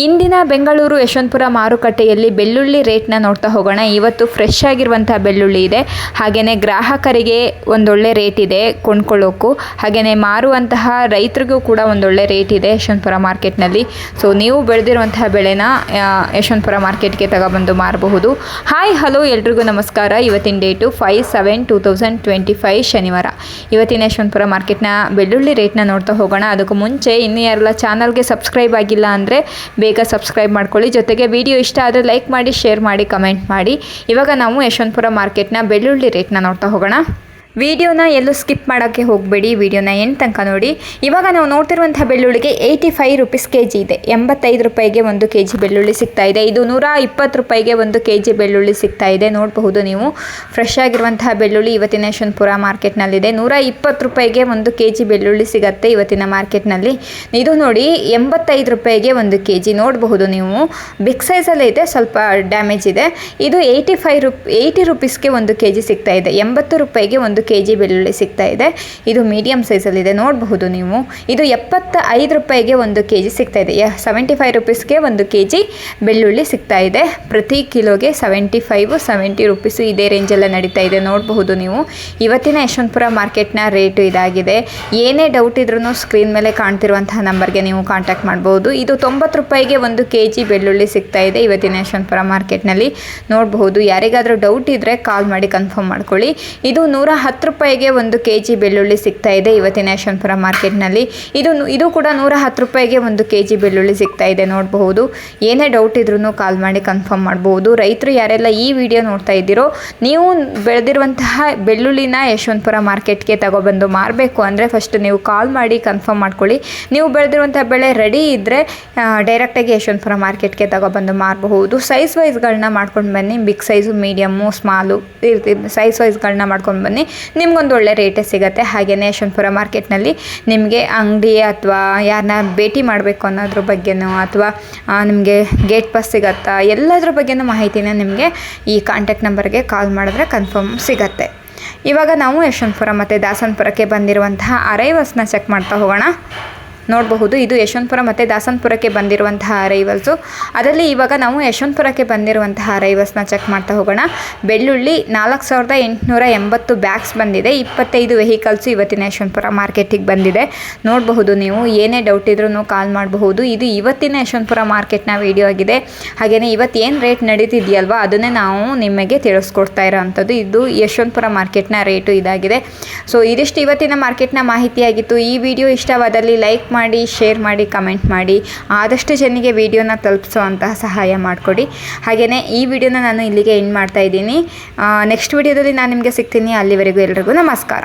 ಇಂದಿನ ಬೆಂಗಳೂರು ಯಶವಂತಪುರ ಮಾರುಕಟ್ಟೆಯಲ್ಲಿ ಬೆಳ್ಳುಳ್ಳಿ ರೇಟ್ನ ನೋಡ್ತಾ ಹೋಗೋಣ. ಇವತ್ತು ಫ್ರೆಶ್ ಆಗಿರುವಂಥ ಬೆಳ್ಳುಳ್ಳಿ ಇದೆ. ಹಾಗೆಯೇ ಗ್ರಾಹಕರಿಗೆ ಒಂದೊಳ್ಳೆ ರೇಟ್ ಇದೆ ಕೊಂಡ್ಕೊಳ್ಳೋಕ್ಕೂ ಹಾಗೆಯೇ ಮಾರುವಂತಹ ರೈತರಿಗೂ ಕೂಡ ಒಂದೊಳ್ಳೆ ರೇಟ್ ಇದೆ ಯಶವಂತಪುರ ಮಾರ್ಕೆಟ್ನಲ್ಲಿ. ಸೊ ನೀವು ಬೆಳೆದಿರುವಂತಹ ಬೆಳೆನ ಯಶವಂತಪುರ ಮಾರ್ಕೆಟ್ಗೆ ತಗೊಬಂದು ಮಾರಬಹುದು. ಹಾಯ್ ಹಲೋ ಎಲ್ರಿಗೂ ನಮಸ್ಕಾರ. ಇವತ್ತಿನ date five seven two thousand twenty five ಶನಿವಾರ. ಇವತ್ತಿನ ಯಶವಂತಪುರ ಮಾರ್ಕೆಟ್ನ ಬೆಳ್ಳುಳ್ಳಿ ರೇಟ್ನ ನೋಡ್ತಾ ಹೋಗೋಣ. ಅದಕ್ಕೂ ಮುಂಚೆ ಇನ್ನು ಯಾರೆಲ್ಲ ಚಾನಲ್ಗೆ ಸಬ್ಸ್ಕ್ರೈಬ್ ಆಗಿಲ್ಲ ಅಂದರೆ ಬೇಗ ಸಬ್ಸ್ಕ್ರೈಬ್ ಮಾಡ್ಕೊಳ್ಳಿ. ಜೊತೆಗೆ ವಿಡಿಯೋ ಇಷ್ಟ ಆದರೆ ಲೈಕ್ ಮಾಡಿ ಶೇರ್ ಮಾಡಿ ಕಮೆಂಟ್ ಮಾಡಿ. ಇವಾಗ ನಾವು ಯಶವಂತಪುರ ಮಾರ್ಕೆಟ್ನ ಬೆಳ್ಳುಳ್ಳಿ ರೇಟ್ನ ನೋಡ್ತಾ ಹೋಗೋಣ. ವಿಡಿಯೋನ ಎಲ್ಲೂ ಸ್ಕಿಪ್ ಮಾಡೋಕ್ಕೆ ಹೋಗಬೇಡಿ. ವಿಡಿಯೋನ ಎಂಟು ತನಕ ನೋಡಿ. ಇವಾಗ ನಾವು ನೋಡ್ತಿರುವಂಥ ಬೆಳ್ಳುಳ್ಳಿಗೆ eighty five rupees K G ಇದೆ. ಎಂಬತ್ತೈದು ರೂಪಾಯಿಗೆ ಒಂದು ಕೆ ಜಿ ಬೆಳ್ಳುಳ್ಳಿ ಸಿಗ್ತಾ ಇದೆ. ಇದು ನೂರ ಇಪ್ಪತ್ತು ರೂಪಾಯಿಗೆ ಒಂದು ಕೆ ಜಿ ಬೆಳ್ಳುಳ್ಳಿ ಸಿಗ್ತಾ ಇದೆ. ನೋಡಬಹುದು ನೀವು. ಫ್ರೆಶ್ ಆಗಿರುವಂತಹ ಬೆಳ್ಳುಳ್ಳಿ ಇವತ್ತಿನ ಯಶವಂತಪುರ ಮಾರ್ಕೆಟ್ನಲ್ಲಿದೆ. ನೂರ ಇಪ್ಪತ್ತು ರೂಪಾಯಿಗೆ ಒಂದು ಕೆ ಜಿ ಬೆಳ್ಳುಳ್ಳಿ ಸಿಗತ್ತೆ ಇವತ್ತಿನ ಮಾರ್ಕೆಟ್ನಲ್ಲಿ. ಇದು ನೋಡಿ ಎಂಬತ್ತೈದು ರೂಪಾಯಿಗೆ ಒಂದು ಕೆ ಜಿ ನೋಡಬಹುದು ನೀವು. ಬಿಗ್ ಸೈಜಲ್ಲೇ ಇದೆ. ಸ್ವಲ್ಪ ಡ್ಯಾಮೇಜ್ ಇದೆ. ಇದು ಏಯ್ಟಿ ಫೈವ್ ರುಪ್ ಏಯ್ಟಿ ರುಪೀಸ್ಗೆ ಒಂದು ಕೆ ಜಿ ಸಿಗ್ತಾ ಇದೆ. ಎಂಬತ್ತು ರೂಪಾಯಿಗೆ ಒಂದು ಕೆ ಜಿ ಬೆಳ್ಳುಳ್ಳಿ ಸಿಗ್ತಾ ಇದೆ. ಇದು ಮೀಡಿಯಮ್ ಸೈಜಲ್ಲಿದೆ ನೋಡಬಹುದು ನೀವು. ಇದು ಎಪ್ಪತ್ತ ಐದು ರೂಪಾಯಿಗೆ ಒಂದು ಕೆ ಜಿ ಸಿಗ್ತಾ ಇದೆ. ಸೆವೆಂಟಿ ಫೈವ್ ರುಪೀಸ್ಗೆ ಒಂದು ಕೆ ಜಿ ಬೆಳ್ಳುಳ್ಳಿ ಸಿಗ್ತಾ ಇದೆ. ಪ್ರತಿ ಕಿಲೋಗೆ ಸೆವೆಂಟಿ ಫೈವ್ ಸೆವೆಂಟಿ ರುಪೀಸು ಇದೇ ರೇಂಜಲ್ಲ ನಡೀತಾ ಇದೆ. ನೋಡಬಹುದು ನೀವು. ಇವತ್ತಿನ ಯಶವಂತಪುರ ಮಾರ್ಕೆಟ್ನ ರೇಟು ಇದಾಗಿದೆ. ಏನೇ ಡೌಟ್ ಇದ್ರೂ ಸ್ಕ್ರೀನ್ ಮೇಲೆ ಕಾಣ್ತಿರುವಂತಹ ನಂಬರ್ಗೆ ನೀವು ಕಾಂಟ್ಯಾಕ್ಟ್ ಮಾಡ್ಬೋದು ಇದು ತೊಂಬತ್ತು ರೂಪಾಯಿಗೆ ಒಂದು ಕೆ ಜಿ ಬೆಳ್ಳುಳ್ಳಿ ಸಿಗ್ತಾ ಇದೆ ಇವತ್ತಿನ ಯಶವಂತಪುರ ಮಾರ್ಕೆಟ್ನಲ್ಲಿ ನೋಡಬಹುದು. ಯಾರಿಗಾದರೂ ಡೌಟ್ ಇದ್ದರೆ ಕಾಲ್ ಮಾಡಿ ಕನ್ಫರ್ಮ್ ಮಾಡ್ಕೊಳ್ಳಿ. ಇದು ನೂರ ಹತ್ತು ರೂಪಾಯಿಗೆ ಒಂದು ಕೆ ಜಿ ಬೆಳ್ಳುಳ್ಳಿ ಸಿಗ್ತಾ ಇದೆ ಇವತ್ತಿನ ಯಶವಂತಪುರ ಮಾರ್ಕೆಟ್ನಲ್ಲಿ. ಇದು ಇದು ಕೂಡ ನೂರ ಹತ್ತು ರೂಪಾಯಿಗೆ ಒಂದು ಕೆ ಜಿ ಬೆಳ್ಳುಳ್ಳಿ ಸಿಗ್ತಾ ಇದೆ ನೋಡಬಹುದು. ಏನೇ ಡೌಟ್ ಇದ್ರೂ ಕಾಲ್ ಮಾಡಿ ಕನ್ಫರ್ಮ್ ಮಾಡಬಹುದು. ರೈತರು ಯಾರೆಲ್ಲ ಈ ವಿಡಿಯೋ ನೋಡ್ತಾ ಇದ್ದೀರೋ, ನೀವು ಬೆಳೆದಿರುವಂತಹ ಬೆಳ್ಳುಳ್ಳಿನ ಯಶವಂತಪುರ ಮಾರ್ಕೆಟ್ಗೆ ತಗೊಬಂದು ಮಾರಬೇಕು ಅಂದರೆ ಫಸ್ಟ್ ನೀವು ಕಾಲ್ ಮಾಡಿ ಕನ್ಫರ್ಮ್ ಮಾಡ್ಕೊಳ್ಳಿ. ನೀವು ಬೆಳೆದಿರುವಂಥ ಬೆಳೆ ರೆಡಿ ಇದ್ದರೆ ಡೈರೆಕ್ಟಾಗಿ ಯಶವಂತಪುರ ಮಾರ್ಕೆಟ್ಗೆ ತಗೊಬಂದು ಮಾರಬಹುದು. ಸೈಜ್ ವೈಸ್ಗಳನ್ನ ಮಾಡ್ಕೊಂಡು ಬನ್ನಿ. Big size medium small size ವೈಸ್ಗಳನ್ನ ಮಾಡ್ಕೊಂಡು ಬನ್ನಿ. ನಿಮ್ಗೊಂದು ಒಳ್ಳೆ ರೇಟೇ ಸಿಗುತ್ತೆ. ಹಾಗೆಯೇ ಯಶವಂತಪುರ ಮಾರ್ಕೆಟ್ನಲ್ಲಿ ನಿಮಗೆ ಅಂಗಡಿ ಅಥವಾ ಯಾರನ್ನ ಭೇಟಿ ಮಾಡಬೇಕು ಅನ್ನೋದ್ರ ಬಗ್ಗೆನೂ ಅಥವಾ ನಿಮಗೆ ಗೇಟ್ ಪಾಸ್ ಸಿಗತ್ತಾ ಎಲ್ಲದ್ರ ಬಗ್ಗೆನೂ ಮಾಹಿತಿನ ನಿಮಗೆ ಈ ಕಾಂಟ್ಯಾಕ್ಟ್ ನಂಬರ್ಗೆ ಕಾಲ್ ಮಾಡಿದ್ರೆ ಕನ್ಫರ್ಮ್ ಸಿಗತ್ತೆ. ಇವಾಗ ನಾವು ಯಶವಂತಪುರ ಮತ್ತು ದಾಸನಪುರಕ್ಕೆ ಬಂದಿರುವಂತಹ ಅರೈವಲ್ಸ್ನ ಚೆಕ್ ಮಾಡ್ತಾ ಹೋಗೋಣ. ನೋಡಬಹುದು. ಇದು ಯಶವಂತಪುರ ಮತ್ತು ದಾಸನ್ಪುರಕ್ಕೆ ಬಂದಿರುವಂತಹ ಅರೈವಲ್ಸು ಅದರಲ್ಲಿ ಇವಾಗ ನಾವು ಯಶವಂತಪುರಕ್ಕೆ ಬಂದಿರುವಂತಹ ಅರೈವಲ್ಸ್ನ ಚೆಕ್ ಮಾಡ್ತಾ ಹೋಗೋಣ. ಬೆಳ್ಳುಳ್ಳಿ ನಾಲ್ಕು ಸಾವಿರದ ಎಂಟುನೂರ ಎಂಬತ್ತು ಬ್ಯಾಗ್ಸ್ ಬಂದಿದೆ. ಇಪ್ಪತ್ತೈದು ವೆಹಿಕಲ್ಸು ಇವತ್ತಿನ ಯಶವಂತಪುರ ಮಾರ್ಕೆಟಿಗೆ ಬಂದಿದೆ. ನೋಡಬಹುದು ನೀವು, ಏನೇ ಡೌಟ್ ಇದ್ರೂ ಕಾಲ್ ಮಾಡಬಹುದು. ಇದು ಇವತ್ತಿನ ಯಶವಂತಪುರ ಮಾರ್ಕೆಟ್ನ ವಿಡಿಯೋ ಆಗಿದೆ. ಹಾಗೆಯೇ ಇವತ್ತು ಏನು ರೇಟ್ ನಡೀತಿದೆಯಲ್ವ, ಅದನ್ನೇ ನಾವು ನಿಮಗೆ ತಿಳಿಸ್ಕೊಡ್ತಾ ಇರೋವಂಥದ್ದು. ಇದು ಯಶವಂತಪುರ ಮಾರ್ಕೆಟ್ನ ರೇಟು ಇದಾಗಿದೆ. ಸೊ ಇದಿಷ್ಟು ಇವತ್ತಿನ ಮಾರ್ಕೆಟ್ನ ಮಾಹಿತಿಯಾಗಿತ್ತು. ಈ ವಿಡಿಯೋ ಇಷ್ಟವಾದಲ್ಲಿ ಲೈಕ್ ಮಾಡಿ ಶೇರ್ ಮಾಡಿ ಕಮೆಂಟ್ ಮಾಡಿ, ಆದಷ್ಟು ಜನರಿಗೆ ವಿಡಿಯೋನ ತಲುಪಿಸುವಂತಹ ಸಹಾಯ ಮಾಡಿಕೊಡಿ. ಹಾಗೆಯೇ ಈ ವಿಡಿಯೋನ ನಾನು ಇಲ್ಲಿಗೆ ಎಂಡ್ ಮಾಡ್ತಾ ಇದ್ದೀನಿ. ನೆಕ್ಸ್ಟ್ ವಿಡಿಯೋದಲ್ಲಿ ನಾನು ನಿಮಗೆ ಸಿಗ್ತೀನಿ. ಅಲ್ಲಿವರೆಗೂ ಎಲ್ರಿಗೂ ನಮಸ್ಕಾರ.